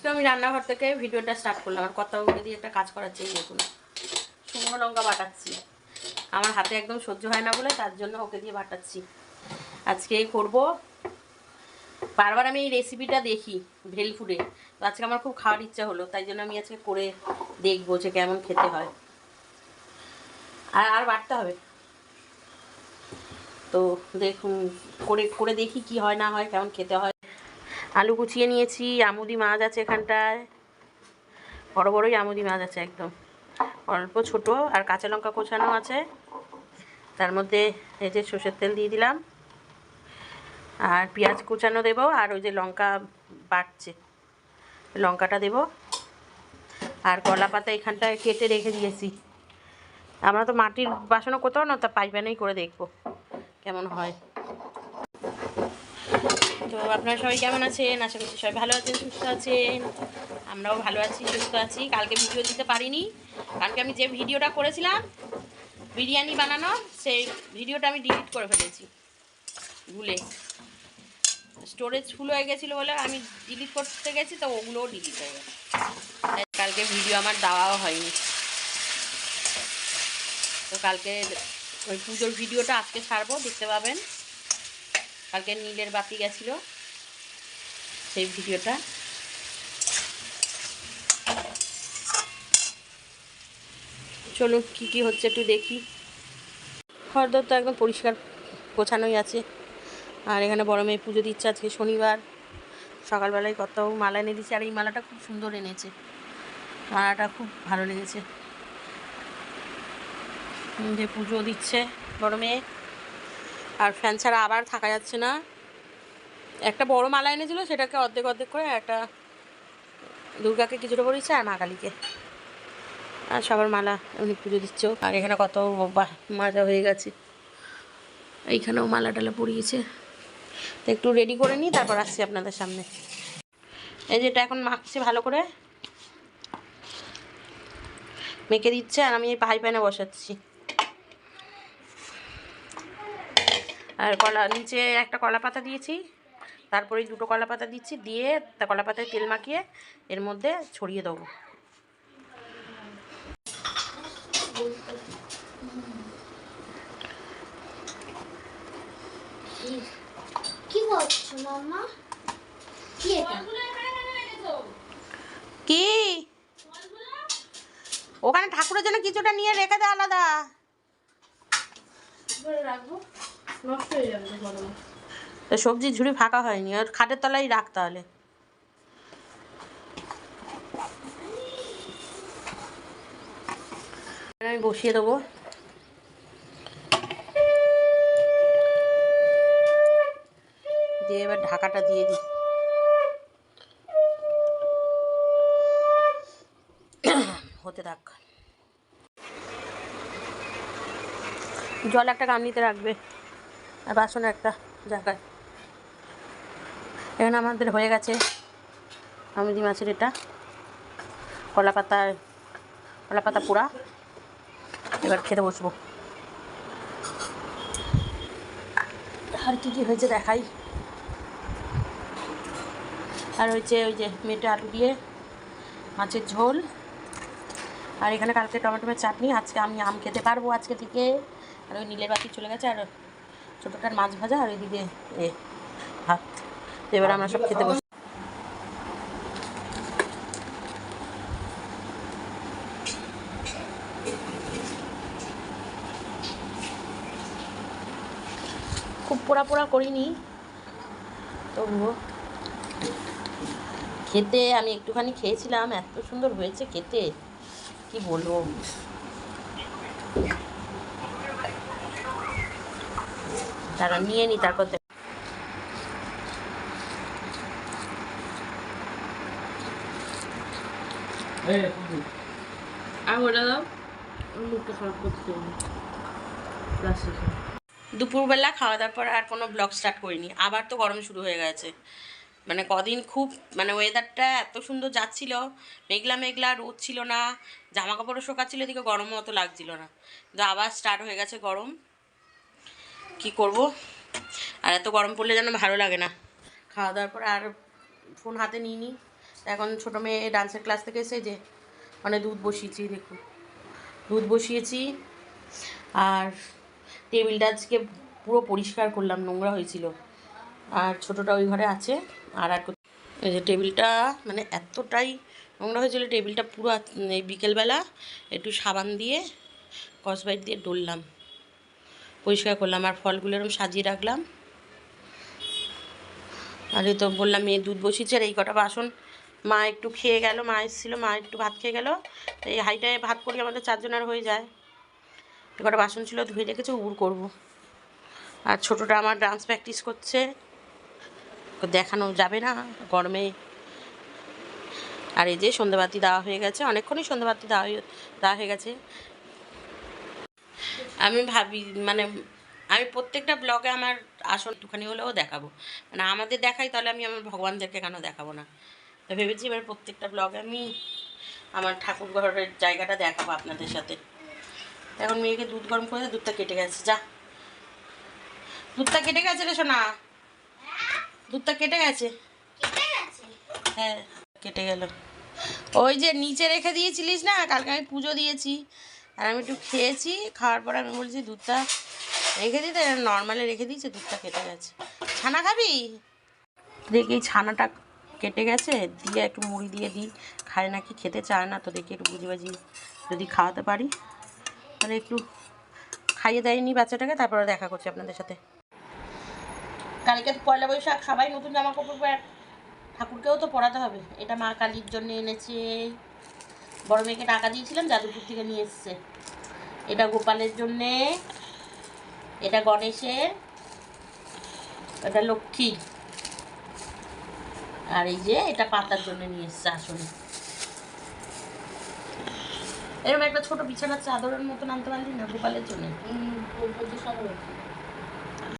আজকে আমি রান্নাঘর থেকে ভিডিওটা স্টার্ট করলাম আর কথা উঠে দিয়ে একটা কাজ করাচ্ছি দেখুন শুকনো লঙ্কা বাটাচ্ছি। আমার হাতে একদম সহ্য হয় না বলে তার জন্য ওকে দিয়ে বাটাচ্ছি। আজকে করব। বারবার আমি এই রেসিপিটা দেখি ভেল ফুডে। তো আজকে আমার খুব খাওয়ার ইচ্ছা হলো, তাই জন্য আমি আজকে করে দেখব যে কেমন খেতে হয়। আর আর বাড়তে হবে। তো দেখুন, করে করে দেখি কি হয় না হয়, কেমন খেতে হয়। আলু কুচিয়ে নিয়েছি, আমুদি মাছ আছে এখানটায়। বড় বড়ই আমুদি মাছ আছে একদম। অল্প ছোট আর কাঁচা লঙ্কা কোচানো আছে। তার মধ্যে এই যে সর্ষের তেল দিয়ে দিলাম। আর পেঁয়াজ কুচানো দেবো আর ওই যে লঙ্কা বাটছে। লঙ্কাটা দেব। আর কলা পাতা এখানটায় কেটে রেখে দিয়েছি। আমরা তো মাটির বাসনও কোথাও না, তা পাইপ্যানেই করে দেখব কেমন হয়। তো আপনারা সবাই কেমন আছেন? আশা করছি সবাই ভালো আছেন, সুস্থ আছেন। আমরাও ভালো আছি, সুস্থ আছি। কালকে ভিডিও দিতে পারিনি। কালকে আমি যে ভিডিওটা করেছিলাম, বিরিয়ানি বানানো, সেই ভিডিওটা আমি ডিলিট করে ফেলেছি। ভুলে। স্টোরেজ ফুল হয়ে গেছিল বলে আমি ডিলিট করতে গেছি, তো ওগুলোও ডিলিট হয়ে গেছে। কালকে ভিডিও আমার দেওয়াও হয়নি। তো কালকে ওই পুজোর ভিডিওটা আজকে ছাড়বো, দেখতে পাবেন। কালকে নীলের বাতি গেছিল। সেই ভিডিওটা। চলুন কি কি হচ্ছে একটু দেখি। খরদর তো একদম পরিষ্কার গোছানোই আছে। আর এখানে বড় মেয়ে পুজো দিচ্ছে আজকে শনিবার। সকালবেলায় কত মালা এনে দিচ্ছে আর এই মালাটা খুব সুন্দর এনেছে। মালাটা খুব ভালো লেগেছে। যে পুজো দিচ্ছে বড় মেয়ে। আর ফ্যান ছাড়া আবার থাকা যাচ্ছে না। একটা বড় মালা এনেছিল, সেটাকে অর্ধেক অর্ধেক করে একটা দুর্গাকে কিছুটা পরিয়েছে আর মা কালীকে। আর সবার মালা এমনি পুজো দিচ্ছ। আর এখানে কত মাজা হয়ে গেছে। এইখানেও মালা টালা পরিয়েছে। তো একটু রেডি করে নিই, তারপর আসছি আপনাদের সামনে। এই যেটা এখন মাখছে ভালো করে। মেখে দিচ্ছে আর আমি এই পাই বসাচ্ছি। আর কলা নিচে একটা কলা পাতা দিয়েছি। তারপরে দুটো কলা পাতা দিচ্ছি দিয়ে তা কলা পাতায় তেল মাখিয়ে এর মধ্যে ছড়িয়ে দেবো। কি করছ মাম্মা? কি কি? ওখানে ঠাকুরের জন্য কিছুটা নিয়ে রেখে দে আলাদা। রাখব। সবজি ঝুড়ি ফাঁকা হয়নি, আর খাটের তলায় রাখ তাহলে। আমি বসিয়ে দেবো। দিয়ে এবার ঢাকাটা দিয়ে দিই। হতে থাক। জল একটা গামলিতে রাখবে। বাসন একটা জায়গায়। এখানে আমাদের হয়ে গেছে আমিদি মাছের এটা। কলা পাতা কলা পাতা পোড়া। এবার খেতে বসবো। আর কী কী হয়েছে দেখাই। আর হয়েছে ওই যে মেটে আলু দিয়ে মাছের ঝোল। আর এখানে কালকে টমেটোমের চাটনি, আজকে আমি আম খেতে পারব আজকে থেকে। আর ওই নীলের বাতি চলে গেছে, আর ছোটোটার মাছ ভাজা আর ওইদিকে এ ভাত। এবার আমরা সব খেতে বসি। খুব পোড়া পোড়া করিনি। তবুও খেতে আমি একটুখানি খেয়েছিলাম, এত সুন্দর হয়েছে খেতে। কি বলব? তারা নিয়ে নি তারপর দুপুরবেলা খাওয়া দাওয়ার পর আর কোনো ব্লগ স্টার্ট করিনি। আবার তো গরম শুরু হয়ে গেছে। মানে কদিন খুব মানে ওয়েদারটা এত সুন্দর যাচ্ছিল মেঘলা মেঘলা রোদ ছিল না জামা কাপড়ও শোকাচ্ছিল এদিকে গরম মতো লাগছিল না। কিন্তু আবার স্টার্ট হয়ে গেছে গরম। কি করব? আর এত গরম পড়লে যেন ভালো লাগে না। খাওয়া দাওয়ার পর আর ফোন হাতে নিইনি। এখন ছোটো মেয়ে ডান্সের ক্লাস থেকে এসে যে মানে দুধ বসিয়েছি, দেখুন। দুধ বসিয়েছি আর টেবিলটা আজকে পুরো পরিষ্কার করলাম, নোংরা হয়েছিল। আর ছোটোটা ওই ঘরে আছে। আর আর এই যে টেবিলটা মানে এতটাই নোংরা হয়েছিল টেবিলটা পুরো এই বিকেলবেলা একটু সাবান দিয়ে কসবাইট দিয়ে ডললাম। পরিষ্কার করলাম আর ফলগুলো এরকম সাজিয়ে রাখলাম। আর তো বললাম, মেয়ে দুধ বসিয়েছে আর এই কটা বাসন মা একটু খেয়ে গেল, মা এসেছিল, মা একটু ভাত খেয়ে গেল। এই হাইটায় ভাত করি আমাদের চারজনের হয়ে যায়। এই কটা বাসন ছিল, ধুয়ে রেখেছে উড় করব। আর ছোটোটা আমার ডান্স প্র্যাকটিস করছে। দেখানো যাবে না, গরমে। আর এই যে সন্ধ্যাবাতি দেওয়া হয়ে গেছে, অনেকক্ষণই সন্ধ্যাবাতি দেওয়া দেওয়া হয়ে গেছে। আমি ভাবি মানে আমি প্রত্যেকটা ব্লগে আমার আসল একটুখানি হলেও দেখাবো। মানে আমাদের দেখাই তাহলে আমি আমার ভগবানদেরকে কেন দেখাবো না? তো ভেবেছি এবার প্রত্যেকটা ব্লগে আমি আমার ঠাকুর ঘরের জায়গাটা দেখাবো আপনাদের সাথে। এখন মেয়েকে দুধ গরম করে দুধটা কেটে গেছে যা। দুধটা কেটে গেছে রে সোনা। দুধটা কেটে গেছে? কেটে গেছে। হ্যাঁ কেটে গেল। ওই যে নিচে রেখে দিয়েছিলিস না কালকে আমি পুজো দিয়েছি। আর আমি একটু খেয়েছি, খাওয়ার পর আমি বলছি দুধটা রেখে দিই দিতে নর্মালে রেখে দিয়েছে, দুধটা কেটে গেছে। ছানা খাবি? দেখি ছানাটা কেটে গেছে, দিয়ে একটু মুড়ি দিয়ে দিই। খায় নাকি, খেতে চায় না, তো দেখি একটু বুঝি বাজি যদি খাওয়াতে পারি। তাহলে একটু খাইয়ে দেয়নি বাচ্চাটাকে, তারপরে দেখা করছি আপনাদের সাথে। কালকে পয়লা বৈশাখ, সবাই নতুন জামা কাপড় ঠাকুরকেও তো পড়াতে হবে। এটা মা কালীর জন্য এনেছে। বড় মেয়েকে টাকা দিয়েছিলাম যাদুপুর থেকে নিয়ে এসছে। এটা গোপালের জন্যে, এটা গণেশের, এটা লক্ষ্মী আর এই যে, এটা পাতার জন্য নিয়ে এসছে আসলে এরকম একটা ছোট বিছানার চাদরের মতন আনতে পারলি না গোপালের জন্য?